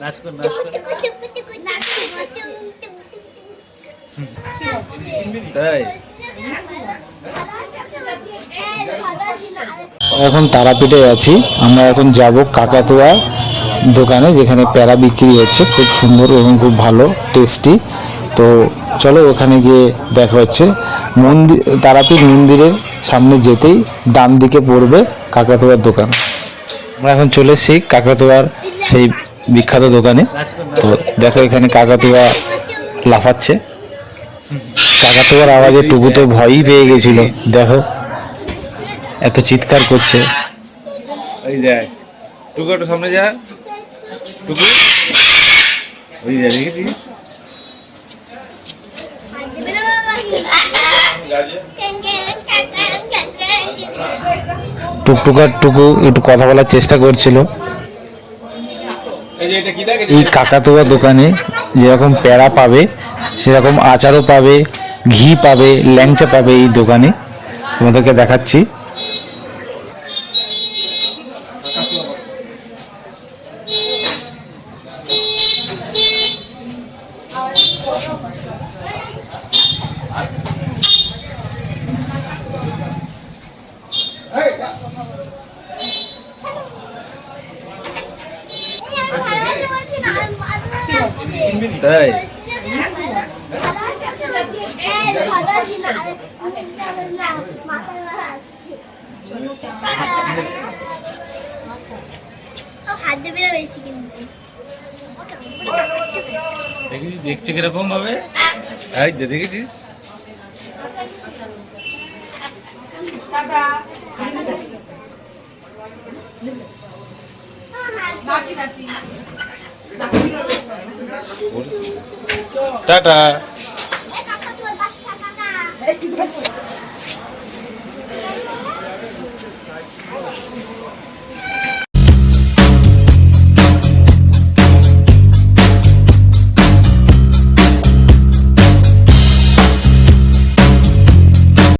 নাচ কর নাচ তাই এখন তারাপীঠে আছি। আমরা এখন যাব কাকাতুয়া দোকানে যেখানে প্যারা বিক্রি হচ্ছে। খুব সুন্দর এবং খুব ভালো টেস্টি তো চলো ওখানে গিয়ে দেখা হচ্ছে। মন্দির তারাপীঠ মন্দিরের সামনে যেতেই ডান দিকে পড়বে কাকাতুয়ার দোকান। আমরা এখন চলে এসেছি কাকাতুয়ার সেই বিখ্যাত দোকানে। তো দেখো এখানে কাকাতুয়া লাফাচ্ছে। কাকাতুয়ার আওয়াজে টুকু তো ভয়ই পেয়ে গেছিল। দেখো এত চিৎকার করছে। ওই দেখ টুকু একটু সামনে যা। টুকু। ওই দেখ দেখেছিস? টুকটুকার টুকু একটু কথা বলার চেষ্টা করছিল। এই কাকাতুয়া দোকানে যেরকম প্যারা পাবে সেরকম আচারও পাবে ঘি পাবে ল্যাংচা পাবে এই দোকানে। তোমাদেরকে দেখাচ্ছি। তাই? দেখছে কীরকম ভাবে? এই দেখেছিস? টাটা।